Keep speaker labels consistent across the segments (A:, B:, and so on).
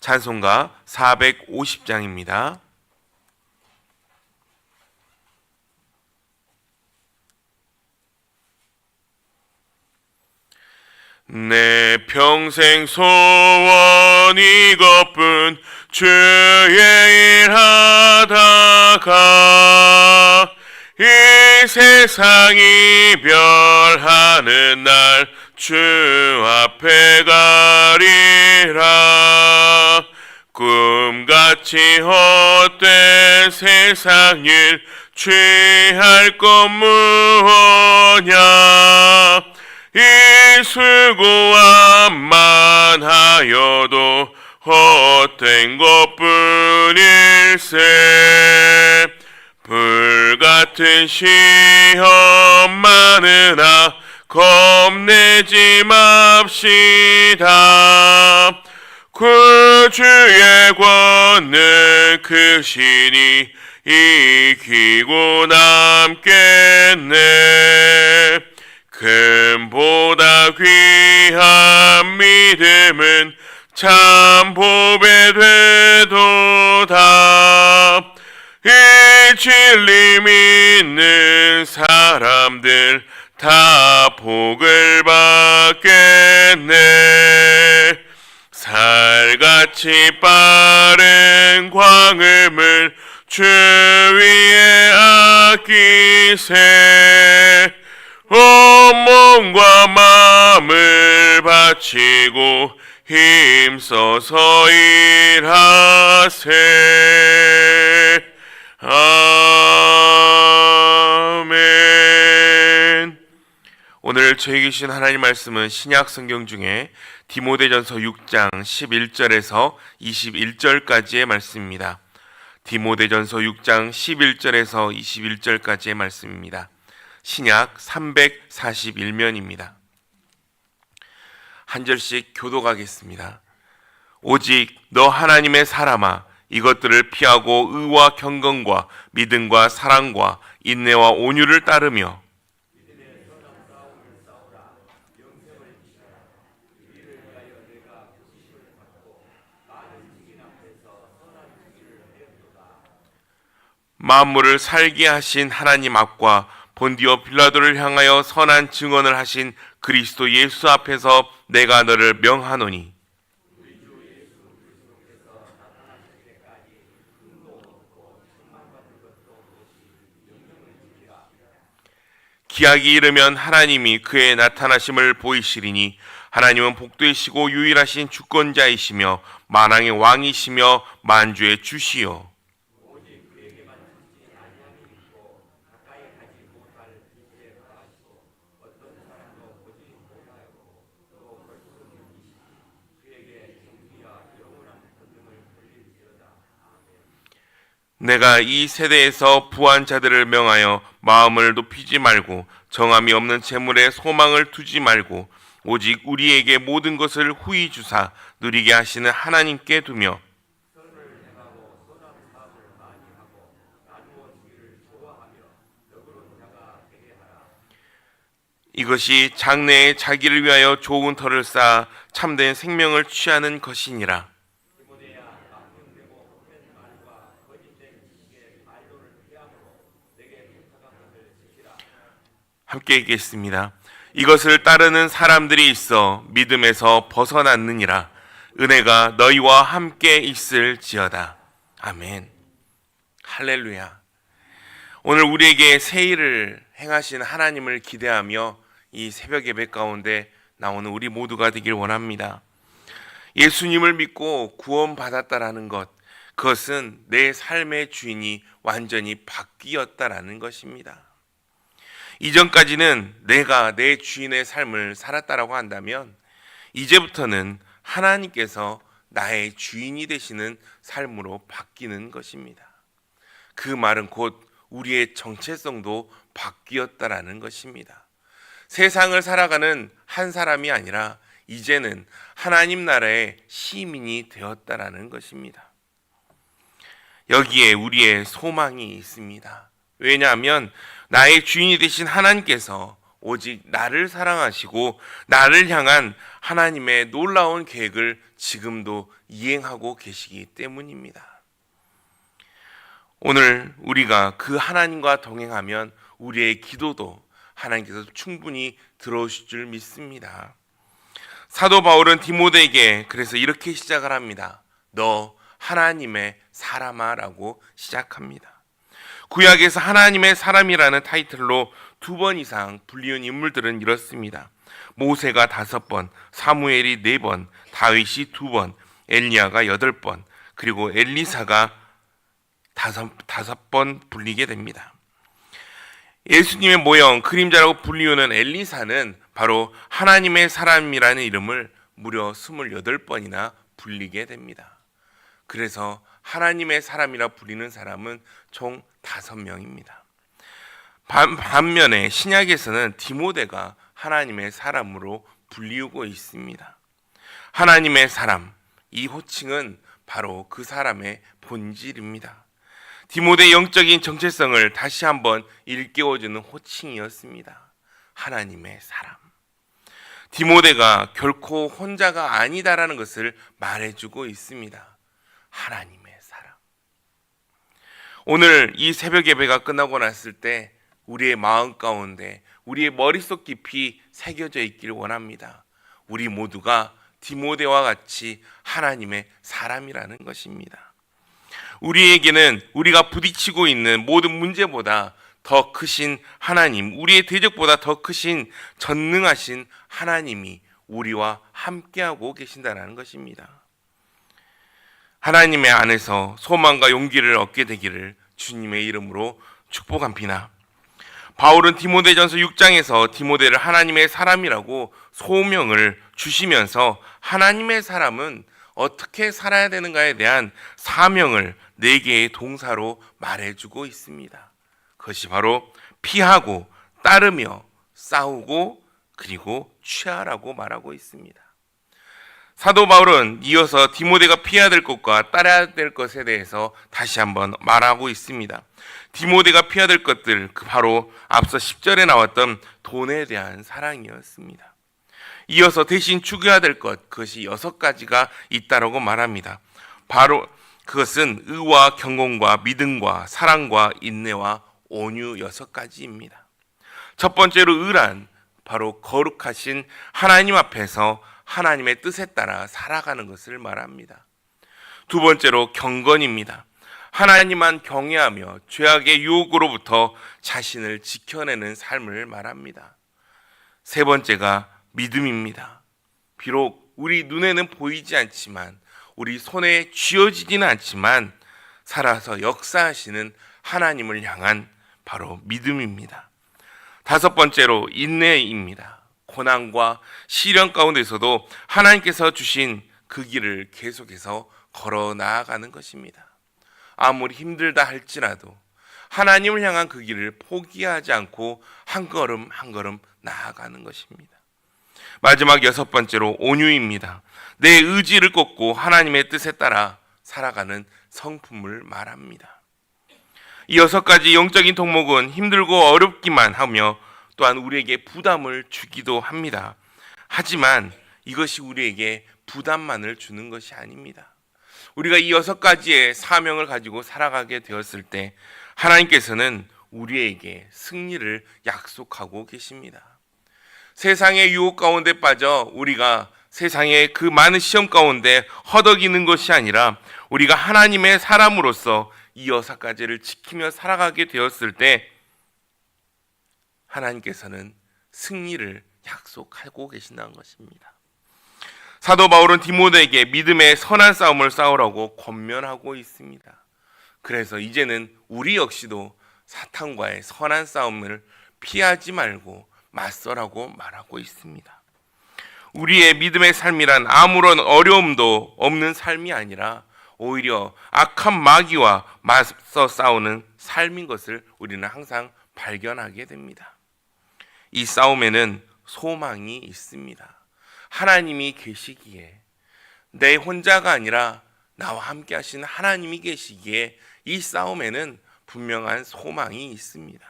A: 찬송가 450장입니다. 내 평생 소원 이것뿐 주의 일하다가 이 세상 이 별하는 날 주 앞에 가리라 꿈같이 헛된 세상 일 취할 것 무엇냐? 이 수고함만 하여도 헛된 것뿐일세. 불같은 시험 많으나 겁내지 맙시다 구주의 권능 크시니 이기고 남겠네. 금보다 귀한 믿음은 참 보배 되도다. 이 진리 믿는 사람들 다 복을 받겠네 살같이 빠른 광음을 주 위에 아끼세. 온 몸과 마음을 바치고 힘써서 일하세. 아 저에게 주신 하나님 말씀은 신약 성경 중에 디모데전서 6장 11절에서 21절까지의 말씀입니다. 디모데전서 6장 11절에서 21절까지의 말씀입니다. 신약 341면입니다. 한 절씩 교독하겠습니다. 오직 너 하나님의 사람아 이것들을 피하고 의와 경건과 믿음과 사랑과 인내와 온유를 따르며 만물을 살게 하신 하나님 앞과 본디오 빌라도를 향하여 선한 증언을 하신 그리스도 예수 앞에서 내가 너를 명하노니. 기약이 이르면 하나님이 그의 나타나심을 보이시리니 하나님은 복되시고 유일하신 주권자이시며 만왕의 왕이시며 만주의 주시요 내가 이 세대에서 부한 자들을 명하여 마음을 높이지 말고 정함이 없는 재물에 소망을 두지 말고 오직 우리에게 모든 것을 후히 주사 누리게 하시는 하나님께 두며 이것이 장래에 자기를 위하여 좋은 터를 쌓아 참된 생명을 취하는 것이니라. 함께 읽겠습니다. 이것을 따르는 사람들이 있어 믿음에서 벗어났느니라. 은혜가 너희와 함께 있을지어다. 아멘. 할렐루야. 오늘 우리에게 새 일을 행하신 하나님을 기대하며 이 새벽 예배 가운데 나오는 우리 모두가 되길 원합니다. 예수님을 믿고 구원받았다라는 것, 그것은 내 삶의 주인이 완전히 바뀌었다라는 것입니다. 이전까지는 내가 내 주인의 삶을 살았다라고 한다면 이제부터는 하나님께서 나의 주인이 되시는 삶으로 바뀌는 것입니다. 그 말은 곧 우리의 정체성도 바뀌었다라는 것입니다. 세상을 살아가는 한 사람이 아니라 이제는 하나님 나라의 시민이 되었다라는 것입니다. 여기에 우리의 소망이 있습니다. 왜냐하면 나의 주인이 되신 하나님께서 오직 나를 사랑하시고 나를 향한 하나님의 놀라운 계획을 지금도 이행하고 계시기 때문입니다. 오늘 우리가 그 하나님과 동행하면 우리의 기도도 하나님께서 충분히 들어오실 줄 믿습니다. 사도 바울은 디모데에게 그래서 이렇게 시작을 합니다. 너 하나님의 사람아라고 시작합니다. 구약에서 하나님의 사람이라는 타이틀로 두 번 이상 불리운 인물들은 이렇습니다. 모세가 다섯 번, 사무엘이 네 번, 다윗이 두 번, 엘리야가 여덟 번, 그리고 엘리사가 다섯, 다섯 번 불리게 됩니다. 예수님의 모형, 그림자라고 불리우는 엘리사는 바로 하나님의 사람이라는 이름을 무려 28번이나 불리게 됩니다. 그래서 하나님의 사람이라 불리는 사람은 총 다섯 명입니다. 반면에 신약에서는 디모데가 하나님의 사람으로 불리우고 있습니다. 하나님의 사람, 이 호칭은 바로 그 사람의 본질입니다. 디모데 영적인 정체성을 다시 한번 일깨워주는 호칭이었습니다. 하나님의 사람. 디모데가 결코 혼자가 아니다라는 것을 말해주고 있습니다. 하나님의 사람. 오늘 이 새벽 예배가 끝나고 났을 때 우리의 마음 가운데 우리의 머릿속 깊이 새겨져 있기를 원합니다. 우리 모두가 디모데와 같이 하나님의 사람이라는 것입니다. 우리에게는 우리가 부딪히고 있는 모든 문제보다 더 크신 하나님, 우리의 대적보다 더 크신 전능하신 하나님이 우리와 함께하고 계신다는 것입니다. 하나님의 안에서 소망과 용기를 얻게 되기를 주님의 이름으로 축복합니다. 바울은 디모데전서 6장에서 디모데를 하나님의 사람이라고 소명을 주시면서 하나님의 사람은 어떻게 살아야 되는가에 대한 사명을 네 개의 동사로 말해주고 있습니다. 그것이 바로 피하고 따르며 싸우고 그리고 취하라고 말하고 있습니다. 사도 바울은 이어서 디모데가 피해야 될 것과 따라야 될 것에 대해서 다시 한번 말하고 있습니다. 디모데가 피해야 될 것들 그 바로 앞서 10절에 나왔던 돈에 대한 사랑이었습니다. 이어서 대신 추구해야 될 것 그것이 여섯 가지가 있다라고 말합니다. 바로 그것은 의와 경공과 믿음과 사랑과 인내와 온유 여섯 가지입니다. 첫 번째로 의란 바로 거룩하신 하나님 앞에서 하나님의 뜻에 따라 살아가는 것을 말합니다. 두 번째로 경건입니다. 하나님만 경외하며 죄악의 유혹으로부터 자신을 지켜내는 삶을 말합니다. 세 번째가 믿음입니다. 비록 우리 눈에는 보이지 않지만 우리 손에 쥐어지지는 않지만 살아서 역사하시는 하나님을 향한 바로 믿음입니다. 다섯 번째로 인내입니다. 고난과 시련 가운데서도 하나님께서 주신 그 길을 계속해서 걸어 나아가는 것입니다. 아무리 힘들다 할지라도 하나님을 향한 그 길을 포기하지 않고 한 걸음 한 걸음 나아가는 것입니다. 마지막 여섯 번째로 온유입니다. 내 의지를 꺾고 하나님의 뜻에 따라 살아가는 성품을 말합니다. 이 여섯 가지 영적인 동목은 힘들고 어렵기만 하며 또한 우리에게 부담을 주기도 합니다. 하지만 이것이 우리에게 부담만을 주는 것이 아닙니다. 우리가 이 여섯 가지의 사명을 가지고 살아가게 되었을 때 하나님께서는 우리에게 승리를 약속하고 계십니다. 세상의 유혹 가운데 빠져 우리가 세상의 그 많은 시험 가운데 허덕이는 것이 아니라 우리가 하나님의 사람으로서 이 여사까지를 지키며 살아가게 되었을 때 하나님께서는 승리를 약속하고 계신다는 것입니다. 사도 바울은 디모데에게 믿음의 선한 싸움을 싸우라고 권면하고 있습니다. 그래서 이제는 우리 역시도 사탄과의 선한 싸움을 피하지 말고 맞서라고 말하고 있습니다. 우리의 믿음의 삶이란 아무런 어려움도 없는 삶이 아니라 오히려 악한 마귀와 맞서 싸우는 삶인 것을 우리는 항상 발견하게 됩니다. 이 싸움에는 소망이 있습니다. 하나님이 계시기에 내 혼자가 아니라 나와 함께 하시는 하나님이 계시기에 이 싸움에는 분명한 소망이 있습니다.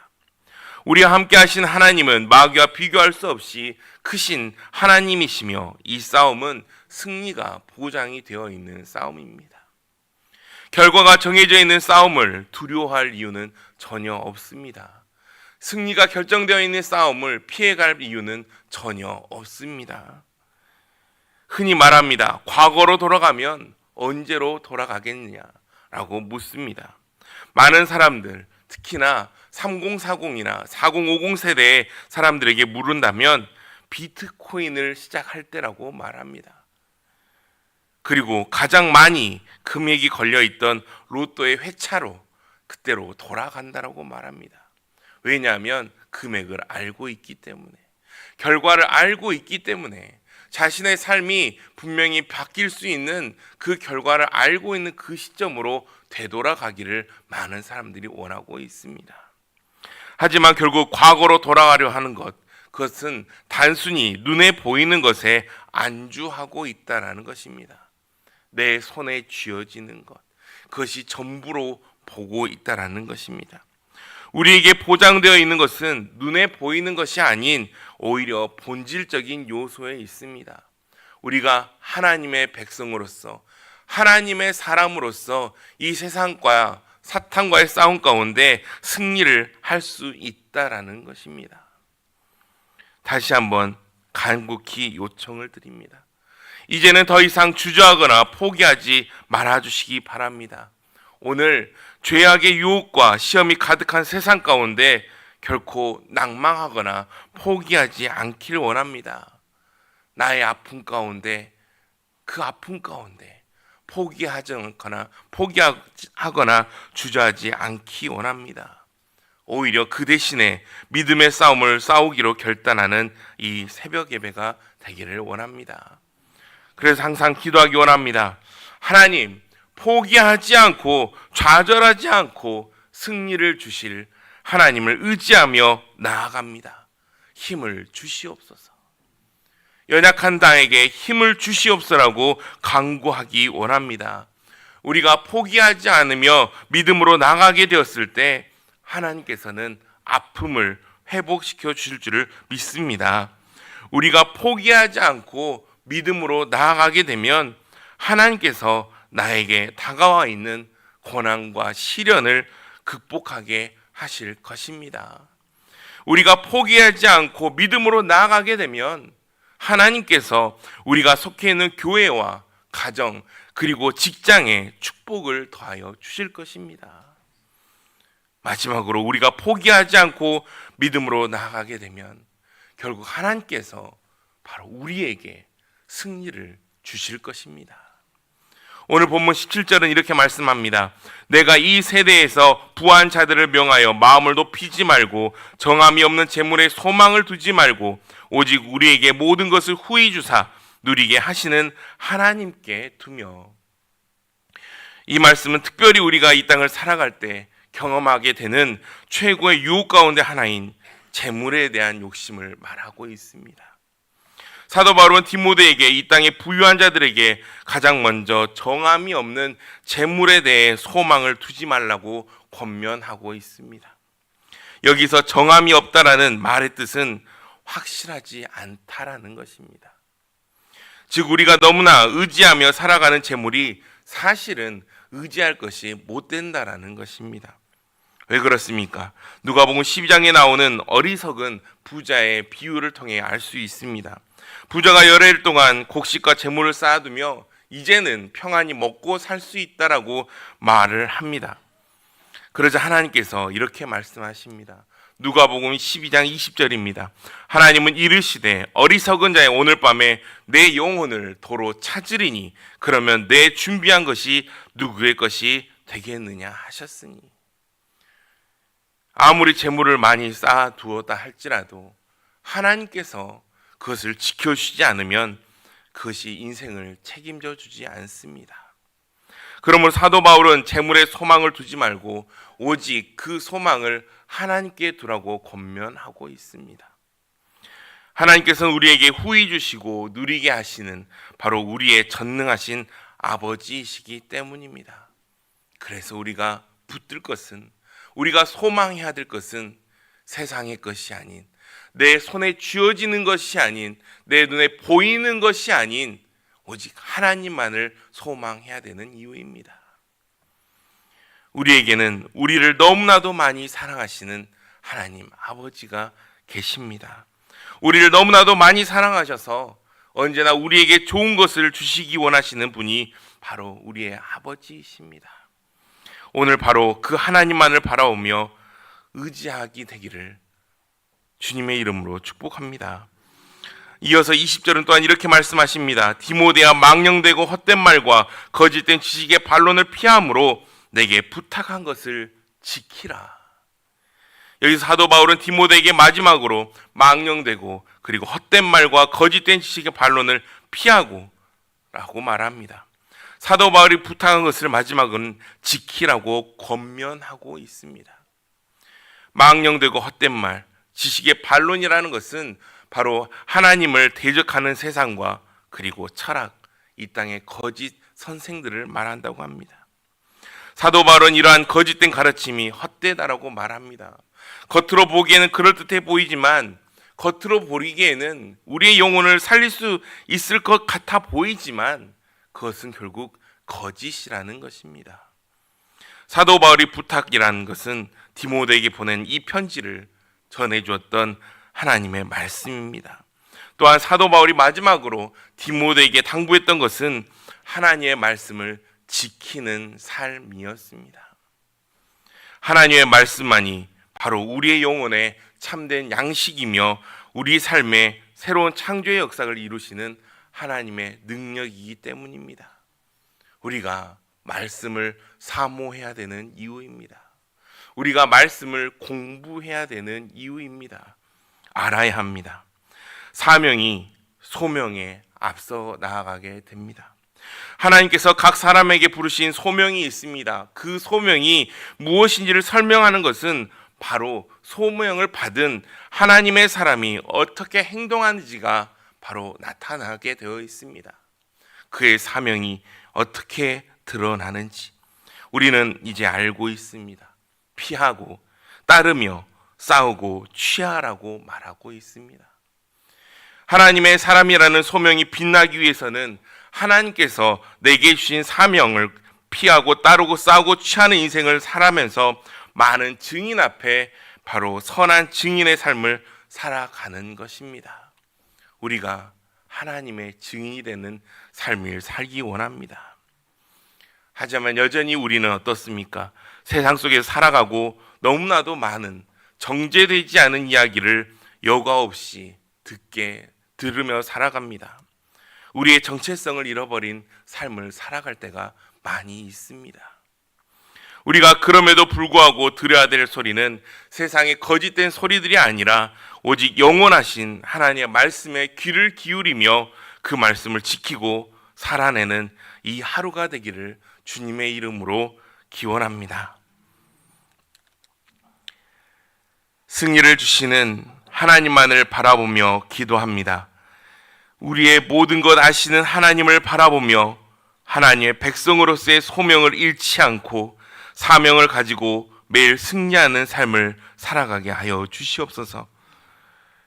A: 우리와 함께 하신 하나님은 마귀와 비교할 수 없이 크신 하나님이시며 이 싸움은 승리가 보장이 되어 있는 싸움입니다. 결과가 정해져 있는 싸움을 두려워할 이유는 전혀 없습니다. 승리가 결정되어 있는 싸움을 피해갈 이유는 전혀 없습니다. 흔히 말합니다. 과거로 돌아가면 언제로 돌아가겠느냐라고 묻습니다. 많은 사람들, 특히나 3040이나 4050 세대의 사람들에게 물은다면 비트코인을 시작할 때라고 말합니다. 그리고 가장 많이 금액이 걸려 있던 로또의 회차로 그때로 돌아간다라고 말합니다. 왜냐하면 금액을 알고 있기 때문에 결과를 알고 있기 때문에 자신의 삶이 분명히 바뀔 수 있는 그 결과를 알고 있는 그 시점으로 되돌아가기를 많은 사람들이 원하고 있습니다. 하지만 결국 과거로 돌아가려 하는 것, 그것은 단순히 눈에 보이는 것에 안주하고 있다라는 것입니다. 내 손에 쥐어지는 것, 그것이 전부로 보고 있다라는 것입니다. 우리에게 보장되어 있는 것은 눈에 보이는 것이 아닌 오히려 본질적인 요소에 있습니다. 우리가 하나님의 백성으로서 하나님의 사람으로서 이 세상과 사탄과의 싸움 가운데 승리를 할 수 있다라는 것입니다. 다시 한번 간곡히 요청을 드립니다. 이제는 더 이상 주저하거나 포기하지 말아 주시기 바랍니다. 오늘 죄악의 유혹과 시험이 가득한 세상 가운데 결코 낭망하거나 포기하지 않기를 원합니다. 나의 아픔 가운데 그 아픔 가운데 포기하지 않거나 포기하거나 주저하지 않기 원합니다. 오히려 그 대신에 믿음의 싸움을 싸우기로 결단하는 이 새벽 예배가 되기를 원합니다. 그래서 항상 기도하기 원합니다. 하나님, 포기하지 않고 좌절하지 않고 승리를 주실 하나님을 의지하며 나아갑니다. 힘을 주시옵소서. 연약한 당에게 힘을 주시옵소라고 강구하기 원합니다. 우리가 포기하지 않으며 믿음으로 나가게 되었을 때 하나님께서는 아픔을 회복시켜 주실 줄을 믿습니다. 우리가 포기하지 않고 믿음으로 나아가게 되면 하나님께서 나에게 다가와 있는 고난과 시련을 극복하게 하실 것입니다. 우리가 포기하지 않고 믿음으로 나아가게 되면 하나님께서 우리가 속해 있는 교회와 가정 그리고 직장에 축복을 더하여 주실 것입니다. 마지막으로 우리가 포기하지 않고 믿음으로 나아가게 되면 결국 하나님께서 바로 우리에게 승리를 주실 것입니다. 오늘 본문 17절은 이렇게 말씀합니다. 내가 이 세대에서 부한 자들을 명하여 마음을 높이지 말고 정함이 없는 재물에 소망을 두지 말고 오직 우리에게 모든 것을 후히 주사 누리게 하시는 하나님께 두며 이 말씀은 특별히 우리가 이 땅을 살아갈 때 경험하게 되는 최고의 유혹 가운데 하나인 재물에 대한 욕심을 말하고 있습니다. 사도 바울은 디모데에게 이 땅의 부유한 자들에게 가장 먼저 정함이 없는 재물에 대해 소망을 두지 말라고 권면하고 있습니다. 여기서 정함이 없다라는 말의 뜻은 확실하지 않다라는 것입니다. 즉 우리가 너무나 의지하며 살아가는 재물이 사실은 의지할 것이 못 된다라는 것입니다. 왜 그렇습니까? 누가복음 12장에 나오는 어리석은 부자의 비유를 통해 알 수 있습니다. 부자가 열흘 동안 곡식과 재물을 쌓아두며 이제는 평안히 먹고 살 수 있다라고 말을 합니다. 그러자 하나님께서 이렇게 말씀하십니다. 누가복음 12장 20절입니다. 하나님은 이르시되 어리석은 자의 오늘 밤에 내 영혼을 도로 찾으리니 그러면 내 준비한 것이 누구의 것이 되겠느냐 하셨으니 아무리 재물을 많이 쌓아 두었다 할지라도 하나님께서 그것을 지켜주지 않으면 그것이 인생을 책임져 주지 않습니다. 그러므로 사도 바울은 재물에 소망을 두지 말고 오직 그 소망을 하나님께 두라고 권면하고 있습니다. 하나님께서는 우리에게 후히 주시고 누리게 하시는 바로 우리의 전능하신 아버지이시기 때문입니다. 그래서 우리가 붙들 것은 우리가 소망해야 될 것은 세상의 것이 아닌 내 손에 쥐어지는 것이 아닌 내 눈에 보이는 것이 아닌 오직 하나님만을 소망해야 되는 이유입니다. 우리에게는 우리를 너무나도 많이 사랑하시는 하나님 아버지가 계십니다. 우리를 너무나도 많이 사랑하셔서 언제나 우리에게 좋은 것을 주시기 원하시는 분이 바로 우리의 아버지이십니다. 오늘 바로 그 하나님만을 바라오며 의지하기 되기를 주님의 이름으로 축복합니다. 이어서 20절은 또한 이렇게 말씀하십니다. 디모데야 망령되고 헛된 말과 거짓된 지식의 반론을 피함으로 내게 부탁한 것을 지키라. 여기서 사도 바울은 디모데에게 마지막으로 망령되고 그리고 헛된 말과 거짓된 지식의 반론을 피하고 라고 말합니다. 사도 바울이 부탁한 것을 마지막은 지키라고 권면하고 있습니다. 망령되고 헛된 말, 지식의 반론이라는 것은 바로 하나님을 대적하는 세상과 그리고 철학, 이 땅의 거짓 선생들을 말한다고 합니다. 사도 바울은 이러한 거짓된 가르침이 헛되다라고 말합니다. 겉으로 보기에는 그럴듯해 보이지만 겉으로 보이기에는 우리의 영혼을 살릴 수 있을 것 같아 보이지만 그것은 결국 거짓이라는 것입니다. 사도 바울이 부탁이라는 것은 디모데에게 보낸 이 편지를 전해 주었던 하나님의 말씀입니다. 또한 사도 바울이 마지막으로 디모데에게 당부했던 것은 하나님의 말씀을 지키는 삶이었습니다. 하나님의 말씀만이 바로 우리의 영혼의 참된 양식이며 우리 삶의 새로운 창조의 역사를 이루시는 하나님의 능력이기 때문입니다. 우리가 말씀을 사모해야 되는 이유입니다. 우리가 말씀을 공부해야 되는 이유입니다. 알아야 합니다. 사명이 소명에 앞서 나아가게 됩니다. 하나님께서 각 사람에게 부르신 소명이 있습니다. 그 소명이 무엇인지를 설명하는 것은 바로 소명을 받은 하나님의 사람이 어떻게 행동하는지가 바로 나타나게 되어 있습니다. 그의 사명이 어떻게 드러나는지 우리는 이제 알고 있습니다. 피하고 따르며 싸우고 취하라고 말하고 있습니다. 하나님의 사람이라는 소명이 빛나기 위해서는 하나님께서 내게 주신 사명을 피하고 따르고 싸우고 취하는 인생을 살아면서 많은 증인 앞에 바로 선한 증인의 삶을 살아가는 것입니다. 우리가 하나님의 증인이 되는 삶을 살기 원합니다. 하지만 여전히 우리는 어떻습니까? 세상 속에 살아가고 너무나도 많은 정제되지 않은 이야기를 여과 없이 듣게 들으며 살아갑니다. 우리의 정체성을 잃어버린 삶을 살아갈 때가 많이 있습니다. 우리가 그럼에도 불구하고 들어야 될 소리는 세상의 거짓된 소리들이 아니라 오직 영원하신 하나님의 말씀에 귀를 기울이며 그 말씀을 지키고 살아내는 이 하루가 되기를 주님의 이름으로 기원합니다. 승리를 주시는 하나님만을 바라보며 기도합니다. 우리의 모든 것 아시는 하나님을 바라보며 하나님의 백성으로서의 소명을 잃지 않고 사명을 가지고 매일 승리하는 삶을 살아가게 하여 주시옵소서.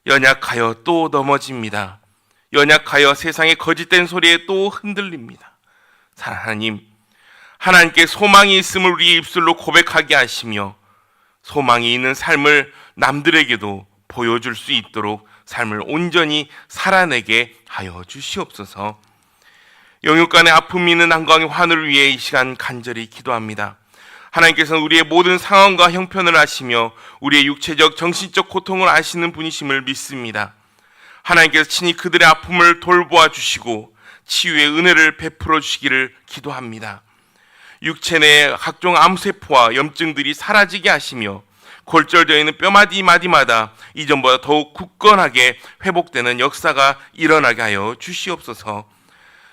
A: 연약하여 또 넘어집니다. 연약하여 세상의 거짓된 소리에 또 흔들립니다. 하나님, 하나님께 소망이 있음을 우리 입술로 고백하게 하시며 소망이 있는 삶을 남들에게도 보여줄 수 있도록 삶을 온전히 살아내게 하여 주시옵소서. 영육간의 아픔이 있는 한광의 환을 위해 이 시간 간절히 기도합니다. 하나님께서는 우리의 모든 상황과 형편을 아시며 우리의 육체적, 정신적 고통을 아시는 분이심을 믿습니다. 하나님께서 친히 그들의 아픔을 돌보아 주시고 치유의 은혜를 베풀어 주시기를 기도합니다. 육체 내 각종 암세포와 염증들이 사라지게 하시며 골절되어 있는 뼈마디 마디마다 이전보다 더욱 굳건하게 회복되는 역사가 일어나게 하여 주시옵소서.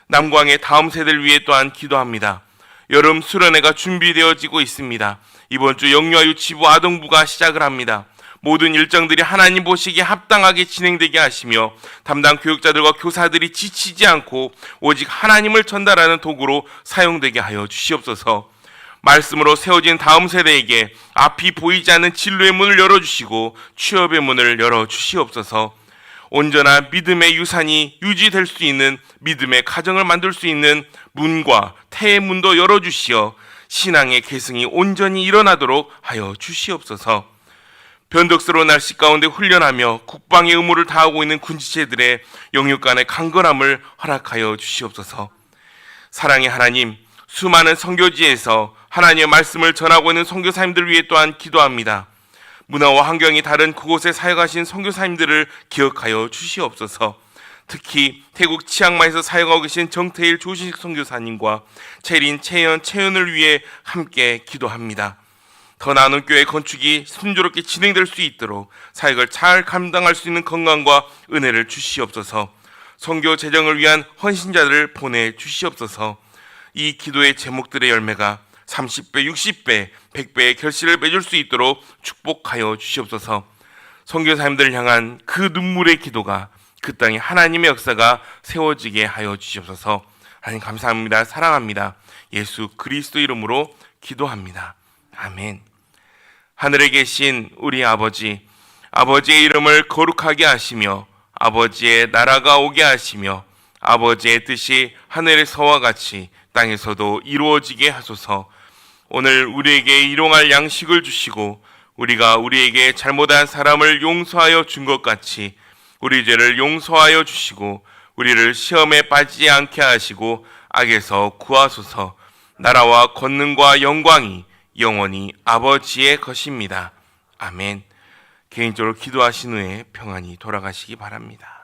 A: 남광의 다음 세대를 위해 또한 기도합니다. 여름 수련회가 준비되어지고 있습니다. 이번 주 영유아 유치부 아동부가 시작을 합니다. 모든 일정들이 하나님 보시기에 합당하게 진행되게 하시며 담당 교육자들과 교사들이 지치지 않고 오직 하나님을 전달하는 도구로 사용되게 하여 주시옵소서. 말씀으로 세워진 다음 세대에게 앞이 보이지 않는 진로의 문을 열어주시고 취업의 문을 열어주시옵소서. 온전한 믿음의 유산이 유지될 수 있는 믿음의 가정을 만들 수 있는 문과 태의 문도 열어주시어 신앙의 계승이 온전히 일어나도록 하여 주시옵소서. 변덕스러운 날씨 가운데 훈련하며 국방의 의무를 다하고 있는 군지체들의 영육 간의 강건함을 허락하여 주시옵소서. 사랑의 하나님, 수많은 선교지에서 하나님의 말씀을 전하고 있는 선교사님들을 위해 또한 기도합니다. 문화와 환경이 다른 그곳에 사역하신 선교사님들을 기억하여 주시옵소서. 특히 태국 치앙마이에서 사역하고 계신 정태일 조신식 선교사님과 채린, 채연, 채연을 위해 함께 기도합니다. 더 나은 교회 건축이 순조롭게 진행될 수 있도록 사역을 잘 감당할 수 있는 건강과 은혜를 주시옵소서. 선교 재정을 위한 헌신자들을 보내 주시옵소서. 이 기도의 제목들의 열매가 30배, 60배, 100배의 결실을 맺을 수 있도록 축복하여 주시옵소서. 선교사님들을 향한 그 눈물의 기도가 그 땅에 하나님의 역사가 세워지게 하여 주시옵소서. 하나님 감사합니다. 사랑합니다. 예수 그리스도 이름으로 기도합니다. 아멘. 하늘에 계신 우리 아버지, 아버지의 이름을 거룩하게 하시며 아버지의 나라가 오게 하시며 아버지의 뜻이 하늘에서와 같이 땅에서도 이루어지게 하소서. 오늘 우리에게 일용할 양식을 주시고 우리가 우리에게 잘못한 사람을 용서하여 준 것 같이 우리 죄를 용서하여 주시고 우리를 시험에 빠지지 않게 하시고 악에서 구하소서. 나라와 권능과 영광이 영원히 아버지의 것입니다. 아멘. 개인적으로 기도하신 후에 평안히 돌아가시기 바랍니다.